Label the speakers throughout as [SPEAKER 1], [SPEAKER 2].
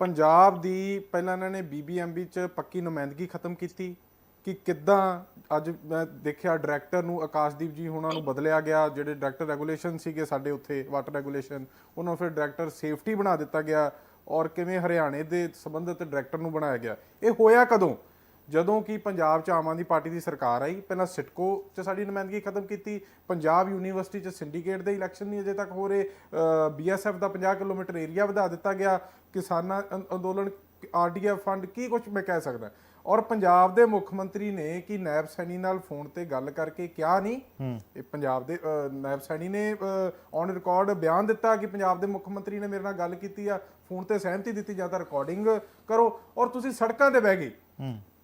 [SPEAKER 1] ਪੰਜਾਬ ਦੀ ਪਹਿਲਾਂ ਇਹਨਾਂ ਨੇ ਬੀਬੀਐਮਬੀ ਚ ਪੱਕੀ ਨੁਮਾਇੰਦਗੀ ਖਤਮ ਕੀਤੀ ਕਿ ਕਿੱਦਾਂ ਅੱਜ ਮੈਂ ਦੇਖਿਆ ਡਾਇਰੈਕਟਰ ਨੂੰ ਆਕਾਸ਼ਦੀਪ ਜੀ ਹੁਣਾਂ ਨੂੰ ਬਦਲਿਆ ਗਿਆ, ਜਿਹੜੇ ਡਾਇਰੈਕਟਰ ਰੈਗੂਲੇਸ਼ਨ ਸੀਗੇ ਸਾਡੇ ਉੱਥੇ ਵਾਟਰ ਰੈਗੂਲੇਸ਼ਨ ਉਹਨਾਂ ਨੂੰ ਫਿਰ ਡਾਇਰੈਕਟਰ ਸੇਫਟੀ ਬਣਾ ਦਿੱਤਾ ਗਿਆ ਔਰ ਕਿਵੇਂ ਹਰਿਆਣੇ ਦੇ ਸੰਬੰਧਿਤ ਡਾਇਰੈਕਟਰ ਨੂੰ ਬਣਾਇਆ ਗਿਆ। ਇਹ ਹੋਇਆ ਕਦੋਂ? ਜਦੋਂ ਕਿ ਪੰਜਾਬ ਚ ਆਮ ਆਦਮੀ ਪਾਰਟੀ ਦੀ ਸਰਕਾਰ ਆਈ ਪਹਿਲਾਂ ਸਿਟਕੋ ਚ ਸਾਡੀ ਨੁਮਾਇੰਦਗੀ ਖਤਮ ਕੀਤੀ ਪੰਜਾਬ ਯੂਨੀਵਰਸਿਟੀ ਚ ਸਿੰਡੀਕੇਟ ਦੇ ਇਲੈਕਸ਼ਨ ਨਹੀਂ ਅਜੇ ਤੱਕ ਹੋ ਰਹੇ ਬੀਐਸਐਫ ਦਾ 50 ਕਿਲੋਮੀਟਰ ਏਰੀਆ ਵਧਾ ਦਿੱਤਾ ਗਿਆ ਕਿਸਾਨਾਂ ਅੰਦੋਲਨ ਆਰਡੀਐਫ ਫੰਡ ਕੀ ਕੁਝ ਮੈਂ ਕਹਿ ਸਕਦਾ। ਔਰ ਪੰਜਾਬ ਦੇ ਮੁੱਖ ਮੰਤਰੀ ਨੇ ਕਿ ਨੈਬ ਸੈਣੀ ਨਾਲ ਫੋਨ ਤੇ ਗੱਲ ਕਰਕੇ ਕਿਹਾ ਨਹੀਂ ਇਹ ਪੰਜਾਬ ਦੇ ਨੈਬ ਸੈਣੀ ਨੇ ਔਨ ਰਿਕਾਰਡ ਬਿਆਨ ਦਿੱਤਾ ਕਿ ਪੰਜਾਬ ਦੇ ਮੁੱਖ ਮੰਤਰੀ ਨੇ ਮੇਰੇ ਨਾਲ ਗੱਲ ਕੀਤੀ ਆ ਫੋਨ ਤੇ ਸਹਿਮਤੀ ਦਿੱਤੀ ਜਾਂ ਤਾਂ ਰਿਕਾਰਡਿੰਗ ਕਰੋ ਔਰ ਤੁਸੀਂ ਸੜਕਾਂ ਤੇ ਬਹਿ ਗਏ।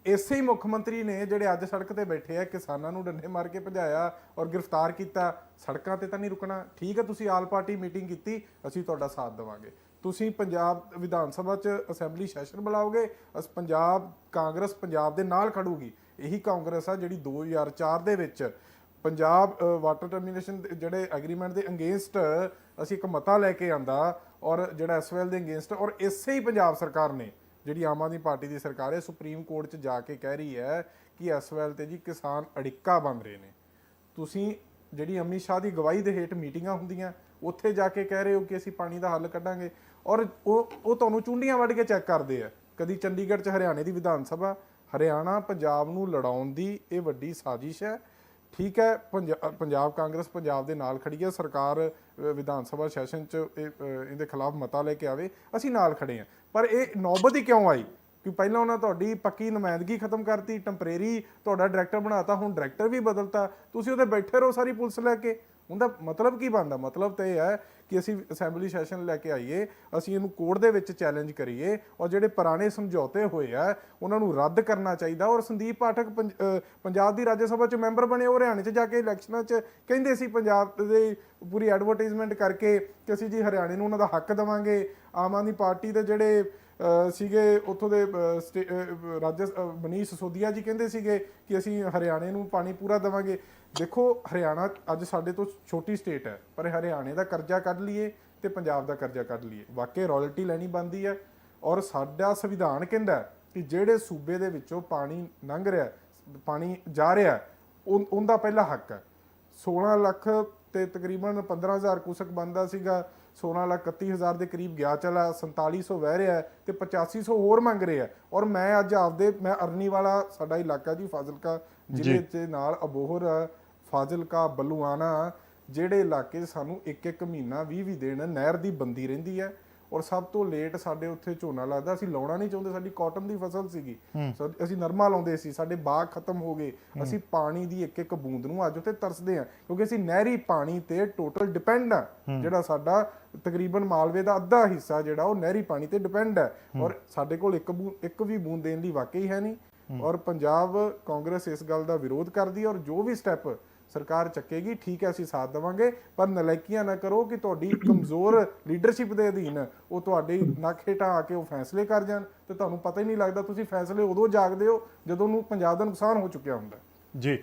[SPEAKER 1] ਇਸੇ ਹੀ ਮੁੱਖ ਮੰਤਰੀ ਨੇ ਜਿਹੜੇ ਅੱਜ ਸੜਕ ਤੇ ਬੈਠੇ ਆ, ਕਿਸਾਨਾਂ ਨੂੰ ਡੰਡੇ ਮਾਰ ਕੇ ਭਜਾਇਆ ਔਰ ਗ੍ਰਿਫਤਾਰ ਕੀਤਾ। ਸੜਕਾਂ ਤੇ ਤਾਂ ਨਹੀਂ ਰੁਕਣਾ। ਠੀਕ ਹੈ ਤੁਸੀਂ ਆਲ ਪਾਰਟੀ ਮੀਟਿੰਗ ਕੀਤੀ, ਅਸੀਂ ਤੁਹਾਡਾ ਸਾਥ ਦੇਵਾਂਗੇ। ਤੁਸੀਂ ਪੰਜਾਬ ਵਿਧਾਨ ਸਭਾ ਚ ਅਸੈਂਬਲੀ ਸੈਸ਼ਨ ਬੁਲਾਓਗੇ, ਅਸ ਪੰਜਾਬ, ਕਾਂਗਰਸ ਪੰਜਾਬ ਦੇ ਨਾਲ ਖੜੂਗੀ। ਇਹੀ ਕਾਂਗਰਸ ਆ ਜਿਹੜੀ 2004 ਦੇ ਵਿੱਚ ਪੰਜਾਬ ਵਾਟਰ ਟਰਮੀਨੇਸ਼ਨ ਜਿਹੜੇ ਐਗਰੀਮੈਂਟ ਦੇ ਅਗੇਂਸਟ ਅਸੀਂ ਇੱਕ ਮਤਾ ਲੈ ਕੇ ਆਂਦਾ ਔਰ ਜਿਹੜਾ ਐਸਵੈਲ ਦੇ ਅਗੇਂਸਟ ਔਰ ਇਸੇ ਹੀ ਪੰਜਾਬ ਸਰਕਾਰ ਨੇ ਜਿਹੜੀ ਆਮ ਆਦਮੀ ਪਾਰਟੀ ਦੀ ਸਰਕਾਰ ਹੈ, ਸੁਪਰੀਮ ਕੋਰਟ 'ਚ ਜਾ ਕੇ ਕਹਿ ਰਹੀ ਹੈ ਕਿ ਇਸ ਐਸਵੈਲ ਤੇ ਜੀ ਕਿਸਾਨ ਅੜਿੱਕਾ ਬਣ ਰਹੇ ਨੇ। ਤੁਸੀਂ ਜਿਹੜੀ ਅਮਿਤ ਸ਼ਾਹ ਦੀ ਗਵਾਹੀ ਦੇ ਹੇਠ ਮੀਟਿੰਗਾਂ ਹੁੰਦੀਆਂ, ਉੱਥੇ ਜਾ ਕੇ ਕਹਿ ਰਹੇ ਹੋ ਕਿ ਅਸੀਂ ਪਾਣੀ ਦਾ ਹੱਲ ਕੱਢਾਂਗੇ ਔਰ ਉਹ ਉਹ ਤੁਹਾਨੂੰ ਚੁੰਡੀਆਂ ਵੱਢ ਕੇ ਚੈੱਕ ਕਰਦੇ ਆ। ਕਦੀ ਚੰਡੀਗੜ੍ਹ 'ਚ ਹਰਿਆਣੇ ਦੀ ਵਿਧਾਨ ਸਭਾ, ਹਰਿਆਣਾ, ਪੰਜਾਬ ਨੂੰ ਲੜਾਉਣ ਦੀ ਇਹ ਵੱਡੀ ਸਾਜ਼ਿਸ਼ ਹੈ। ਠੀਕ ਹੈ ਪੰਜਾ- ਪੰਜਾਬ ਕਾਂਗਰਸ ਪੰਜਾਬ ਦੇ ਨਾਲ ਖੜੀ ਹੈ ਸਰਕਾਰ ਵਿਧਾਨ ਸਭਾ ਸੈਸ਼ਨ 'ਚ ਇਹ, ਇਹਦੇ ਖਿਲਾਫ ਮਤਾ ਲੈ ਕੇ ਆਵੇ ਅਸੀਂ ਨਾਲ ਖੜੇ ਹਾਂ। ਪਰ ਇਹ ਨੌਬਤ ਹੀ ਕਿਉਂ ਆਈ? ਕਿ ਪਹਿਲਾਂ ਉਹਨਾਂ ਤੁਹਾਡੀ ਪੱਕੀ ਨੁਮਾਇੰਦਗੀ ਖਤਮ ਕਰਤੀ ਟੈਂਪਰੇਰੀ ਤੁਹਾਡਾ ਡਾਇਰੈਕਟਰ ਬਣਾਤਾ ਹੁਣ ਡਾਇਰੈਕਟਰ ਵੀ ਬਦਲਤਾ ਤੁਸੀਂ ਉਹਦੇ ਬੈਠੇ ਰਹੋ ਸਾਰੀ ਪੁਲਿਸ ਲੈ ਕੇ। ਉਹਦਾ ਮਤਲਬ ਕੀ ਬਣਦਾ? ਮਤਲਬ ਤਾਂ ਇਹ ਹੈ ਕਿ ਅਸੀਂ ਅਸੈਂਬਲੀ ਸੈਸ਼ਨ ਲੈ ਕੇ ਆਈਏ, ਅਸੀਂ ਇਹਨੂੰ ਕੋਰਟ ਦੇ ਵਿੱਚ ਚੈਲੰਜ ਕਰੀਏ ਔਰ ਜਿਹੜੇ ਪੁਰਾਣੇ ਸਮਝੌਤੇ ਹੋਏ ਆ, ਉਹਨਾਂ ਨੂੰ ਰੱਦ ਕਰਨਾ ਚਾਹੀਦਾ ਔਰ ਸੰਦੀਪ ਪਾਠਕ ਪੰਜਾਬ ਦੀ ਰਾਜ ਸਭਾ ਚ ਮੈਂਬਰ ਬਣੇ, ਉਹ ਹਰਿਆਣੇ ਚ ਜਾ ਕੇ ਇਲੈਕਸ਼ਨਾਂ ਚ ਕਹਿੰਦੇ ਸੀ ਪੰਜਾਬ ਦੇ ਪੂਰੀ ਐਡਵਰਟਾਈਜ਼ਮੈਂਟ ਕਰਕੇ ਕਿ ਅਸੀਂ ਜੀ ਹਰਿਆਣੇ ਨੂੰ ਉਹਨਾਂ ਦਾ ਹੱਕ ਦੇਵਾਂਗੇ, ਆਮ ਆਦਮੀ ਪਾਰਟੀ ਦੇ ਜਿਹੜੇ ਸੀਗੇ ਉੱਥੋਂ ਦੇ ਸਟੇ- ਅਹ, ਰਾਜ ਮਨੀਸ਼ ਸਿਸੋਦੀਆ ਜੀ ਕਹਿੰਦੇ ਸੀਗੇ ਕਿ ਅਸੀਂ ਹਰਿਆਣੇ ਨੂੰ ਪਾਣੀ ਪੂਰਾ ਦੇਵਾਂਗੇ। ਦੇਖੋ ਹਰਿਆਣਾ ਅੱਜ ਸਾਡੇ ਤੋਂ ਛੋਟੀ ਸਟੇਟ ਹੈ ਪਰ ਹਰਿਆਣੇ ਦਾ ਕਰਜ਼ਾ ਕੱਢ ਲਈਏ ਤੇ ਪੰਜਾਬ ਦਾ ਕਰਜ਼ਾ ਕੱਢ ਲਈਏ। ਵਾਕਈ ਰਾਇਲਟੀ ਲੈਣੀ ਬੰਦੀ ਹੈ ਔਰ ਸਾਡਾ ਸੰਵਿਧਾਨ ਕਹਿੰਦਾ ਕਿ ਜਿਹੜੇ ਸੂਬੇ ਦੇ ਵਿੱਚੋਂ ਪਾਣੀ ਲੰਘ ਰਿਹਾ ਪਾਣੀ ਜਾ ਰਿਹਾ ਉਹ- ਉਹਦਾ ਪਹਿਲਾ ਹੱਕ ਹੈ। 16 ਲੱਖ ਤੇ ਤਕਰੀਬਨ 15000 ਕੁਸਕ ਬੰਦਾ ਸੀਗਾ। 16 ਲੱਖ 31000 ਦੇ ਕਰੀਬ ਗਿਆ ਚਲਾ 4700 ਵਹਿ ਰਿਹਾ ਤੇ 8500 ਹੋਰ ਮੰਗ ਰਹੇ ਔਰ ਮੈਂ ਅੱਜ ਆਪਦੇ ਮੈਂ ਅਰਨੀ ਵਾਲਾ ਸਾਡਾ ਇਲਾਕਾ ਜੀ ਫਾਜ਼ਿਲਕਾ ਜ਼ਿਲ੍ਹੇ ਦੇ ਨਾਲ ਅਬੋਹਰ ਫਾਜ਼ਿਲਕਾ ਬਲੂਆਣਾ ਜਿਹੜੇ ਇਲਾਕੇ ਸਾਨੂੰ ਇੱਕ ਇੱਕ ਮਹੀਨਾ 20 20 ਦਿਨ ਨਹਿਰ ਦੀ ਬੰਦੀ ਰਹਿੰਦੀ ਹੈ। ਔਰ ਸਭ ਤੋਂ ਲੇਟ ਸਾਡੇ ਉੱਥੇ ਝੋਨਾ ਲੱਗਦਾ। ਅਸੀਂ ਲਾਉਣਾ ਨਹੀਂ ਚਾਹੁੰਦੇ ਸਾਡੀ ਕਾਟਨ ਦੀ ਫਸਲ ਸੀਗੀ। ਸੋ ਅਸੀਂ ਨਰਮਾ ਲਾਉਂਦੇ ਸੀ ਸਾਡੇ ਬਾਗ ਖਤਮ ਹੋ ਗਏ। ਅਸੀਂ ਪਾਣੀ ਦੀ ਇੱਕ ਇੱਕ ਬੂੰਦ ਨੂੰ ਅੱਜ ਉੱਥੇ ਤਰਸਦੇ ਹਾਂ ਕਿਉਂਕਿ ਅਸੀਂ ਨਹਿਰੀ ਪਾਣੀ ਤੇ ਟੋਟਲ ਡਿਪੈਂਡ ਆ ਜਿਹੜਾ ਸਾਡਾ ਤਕਰੀਬਨ ਮਾਲਵੇ ਦਾ ਅੱਧਾ ਹਿੱਸਾ ਜਿਹੜਾ ਉਹ ਨਹਿਰੀ ਪਾਣੀ ਤੇ ਡਿਪੈਂਡ ਹੈ। ਔਰ ਸਾਡੇ ਕੋਲ ਇੱਕ ਇੱਕ ਵੀ ਬੂੰਦ ਦੇਣ ਲਈ ਵਾਕਈ ਹੈ ਨਹੀਂ। ਔਰ ਪੰਜਾਬ ਕਾਂਗਰਸ ਇਸ ਗੱਲ ਦਾ ਵਿਰੋਧ ਕਰਦੀ ਔਰ ਜੋ ਵੀ ਸਟੈਪ ਸਰਕਾਰ ਚੱਕੇਗੀ, ਠੀਕ ਹੈ, ਅਸੀਂ ਸਾਥ ਦੇਵਾਂਗੇ, ਪਰ ਨਲਾਇਕੀਆਂ ਨਾ ਕਰੋ ਕਿ ਤੁਹਾਡੀ ਕਮਜ਼ੋਰ ਲੀਡਰਸ਼ਿਪ ਦੇ ਅਧੀਨ ਉਹ ਤੁਹਾਡੀ ਨੱਕ ਹੇਠਾਂ ਆ ਕੇ ਉਹ ਫੈਸਲੇ ਕਰ ਜਾਣ ਤੇ ਤੁਹਾਨੂੰ ਪਤਾ ਹੀ ਨਹੀਂ ਲੱਗਦਾ ਤੁਸੀਂ ਫੈਸਲੇ ਉਦੋਂ ਜਾਗਦੇ ਹੋ ਜਦੋਂ ਨੂੰ ਪੰਜਾਬ ਦਾ ਨੁਕਸਾਨ ਹੋ ਚੁੱਕਿਆ ਹੁੰਦਾ ਹੈ।
[SPEAKER 2] ਜੀ